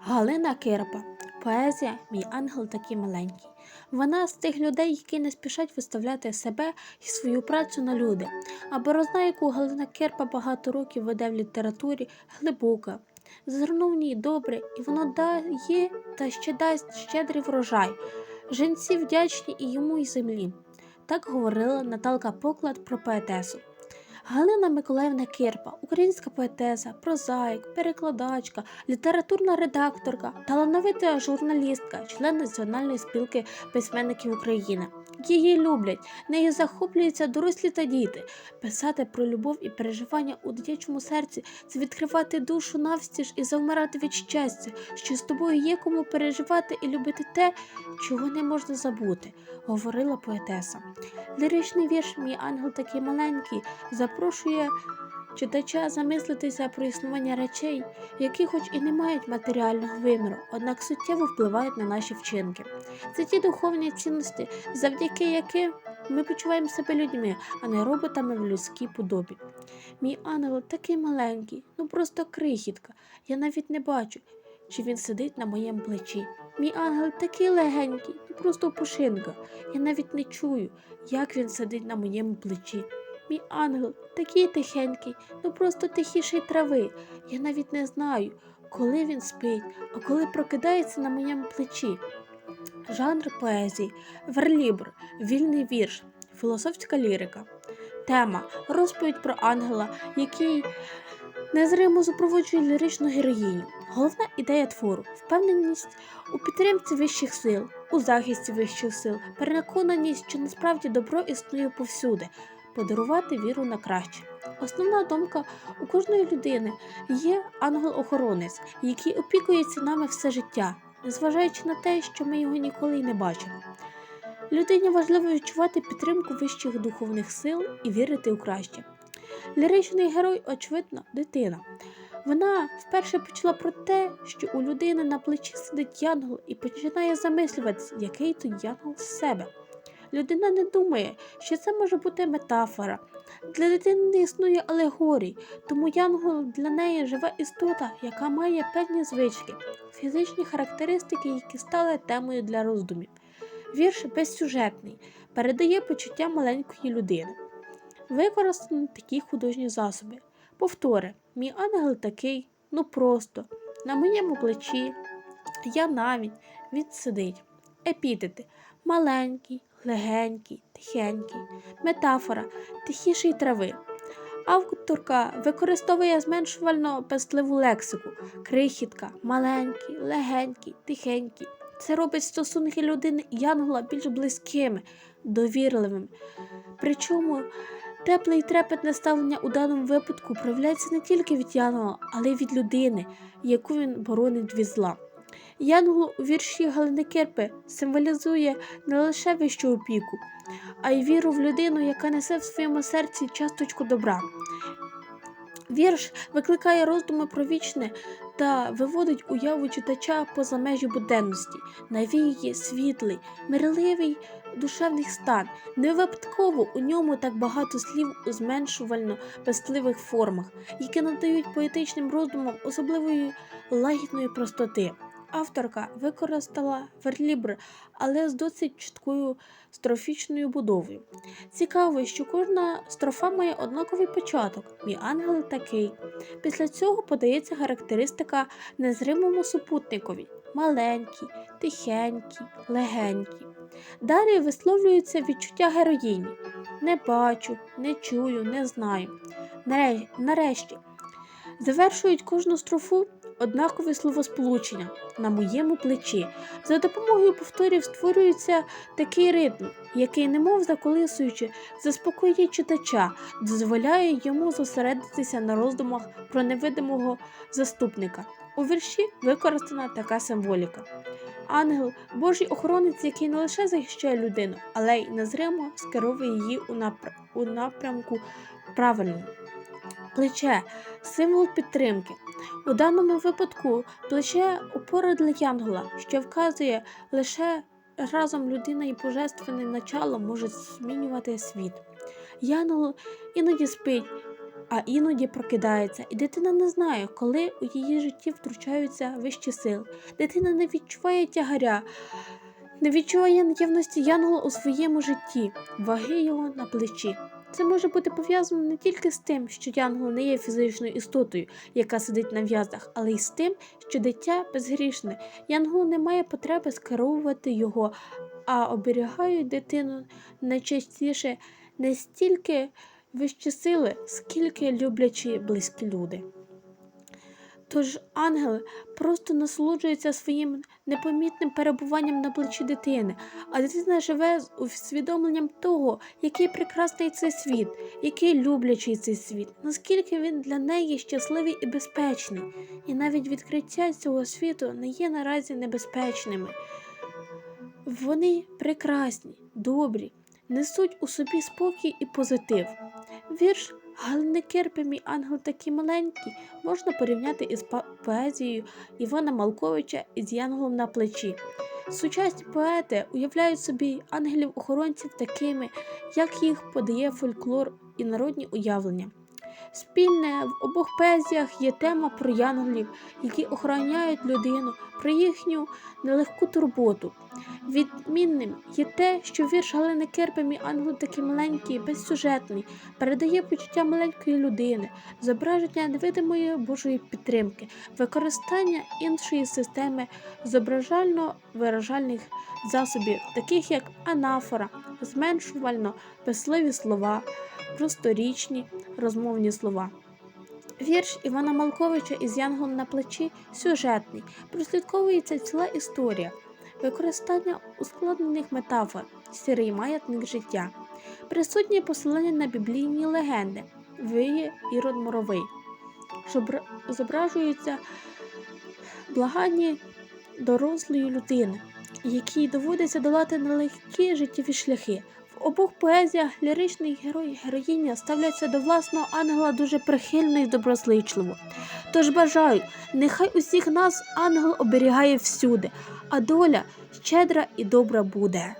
Галина Кирпа. Поезія Мій ангел такий маленький. Вона з тих людей, які не спішать виставляти себе і свою працю на люди. А борозна, яку Галина Кирпа багато років веде в літературі, глибока. Зерно в ній добре, і воно дає та ще дасть щедрий врожай. Жінці вдячні і йому, і землі. Так говорила Наталка Поклад про поетесу. Галина Миколаївна Кирпа, українська поетеса, прозаїк, перекладачка, літературна редакторка, талановита журналістка, член Національної спілки письменників України. Її люблять, нею захоплюються дорослі та діти. Писати про любов і переживання у дитячому серці це відкривати душу навстіж і завмирати від щастя, що з тобою є кому переживати і любити те, чого не можна забути, говорила поетеса. Ліричний вірш Мій ангел такий маленький запрошує читача замислитися про існування речей, які, хоч і не мають матеріального виміру, однак суттєво впливають на наші вчинки. Це ті духовні цінності, завдяки яким ми почуваємо себе людьми, а не роботами в людській подобі. Мій ангел такий маленький, ну просто крихітка. Я навіть не бачу, чи він сидить на моєму плечі. Мій ангел такий легенький, ну просто пушинка. Я навіть не чую, як він сидить на моєму плечі. Мій ангел такий тихенький, ну просто тихіший трави. Я навіть не знаю, коли він спить, а коли прокидається на моєму плечі. Жанр поезії, верлібр, вільний вірш, філософська лірика. Тема розповідь про ангела, який незримо супроводжує ліричну героїню. Головна ідея твору впевненість у підтримці вищих сил, у захисті вищих сил, переконаність, що насправді добро існує повсюди, подарувати віру на краще. Основна думка у кожної людини є ангел-охоронець, який опікується нами все життя, незважаючи на те, що ми його ніколи й не бачимо. Людині важливо відчувати підтримку вищих духовних сил і вірити у краще. Ліричний герой, очевидно, дитина. Вона вперше почула про те, що у людини на плечі сидить янгол і починає замислюватися, який то янгол з себе. Людина не думає, що це може бути метафора. Для дитини не існує алегорій, тому янгол для неї жива істота, яка має певні звички, фізичні характеристики, які стали темою для роздумів. Вірш безсюжетний, передає почуття маленької людини. Використано такі художні засоби. Повтори, мій ангел такий, ну просто, на моєму плечі, я навіть, він сидить. Епітети маленький, легенький, тихенький, метафора, тихіший трави. Авторка використовує зменшувально пестливу лексику, крихітка, маленький, легенький, тихенький. Це робить стосунки людини і янгола більш близькими, довірливими. Причому тепле і трепетне ставлення у даному випадку проявляється не тільки від янгола, але й від людини, яку він боронить від зла. Янгол у вірші Галини Кирпи символізує не лише вищу опіку, а й віру в людину, яка несе в своєму серці часточку добра. Вірш викликає роздуми про вічне та виводить уяву читача поза межі буденності, навіює світлий, мирливий душевний стан. Не випадково у ньому так багато слів у зменшувально пестливих формах, які надають поетичним роздумам особливої лагідної простоти. Авторка використала верлібр, але з досить чіткою строфічною будовою. Цікаво, що кожна строфа має однаковий початок, мій ангел такий. Після цього подається характеристика незримому супутникові маленький, тихенький, легенький. Далі висловлюється відчуття героїні. Не бачу, не чую, не знаю. Нарешті завершують кожну строфу однакові словосполучення на моєму плечі. За допомогою повторів створюється такий ритм, який, немов заколисуючи, заспокоює читача, дозволяє йому зосередитися на роздумах про невидимого заступника. У вірші використана така символіка. Ангел Божий охоронець, який не лише захищає людину, але й незримо скеровує її у, напр... у напрямку правильному. Плече символ підтримки. У даному випадку плече опора для янгола, що вказує лише разом людина і божественне начало можуть змінювати світ. Янгол іноді спить, а іноді прокидається, і дитина не знає, коли у її житті втручаються вищі сили. Дитина не відчуває тягаря, не відчуває наявності янгола у своєму житті, ваги його на плечі. Це може бути пов'язано не тільки з тим, що янгол не є фізичною істотою, яка сидить на в'язах, але й з тим, що дитя безгрішне. Янгол не має потреби скеровувати його, а оберігають дитину найчастіше не стільки вищі сили, скільки люблячі близькі люди. Тож ангел просто насолоджується своїм непомітним перебуванням на плечі дитини, а дитина живе з усвідомленням того, який прекрасний цей світ, який люблячий цей світ, наскільки він для неї щасливий і безпечний, і навіть відкриття цього світу не є наразі небезпечними. Вони прекрасні, добрі, несуть у собі спокій і позитив. Вірш Галини Кирпи, мій ангел такий маленький, можна порівняти із поезією Івана Малковича із Янголом на плечі. Сучасні поети уявляють собі ангелів-охоронців такими, як їх подає фольклор і народні уявлення. Спільне в обох поезіях є тема про янголів, які охороняють людину, про їхню нелегку турботу. Відмінним є те, що вірш Галини Кирпи «Мій ангел такий маленький, безсюжетний, передає почуття маленької людини, зображення невидимої Божої підтримки, використання іншої системи зображально-виражальних засобів, таких як анафора, зменшувально писливі слова, просторічні розмовні слова. Вірш Івана Малковича із Янголом на плечі сюжетний, прослідковується ціла історія, використання ускладнених метафор, сірий маятник життя, присутнє посилання на біблійні легенди, виє Ірод Моровий, що бра- зображуються благанні дорослої людини, якій доводиться долати нелегкі життєві шляхи. В обох поезіях ліричний герой і героїня ставляться до власного ангела дуже прихильно і доброзичливо. Тож бажаю, нехай усіх нас ангел оберігає всюди, а доля щедра і добра буде.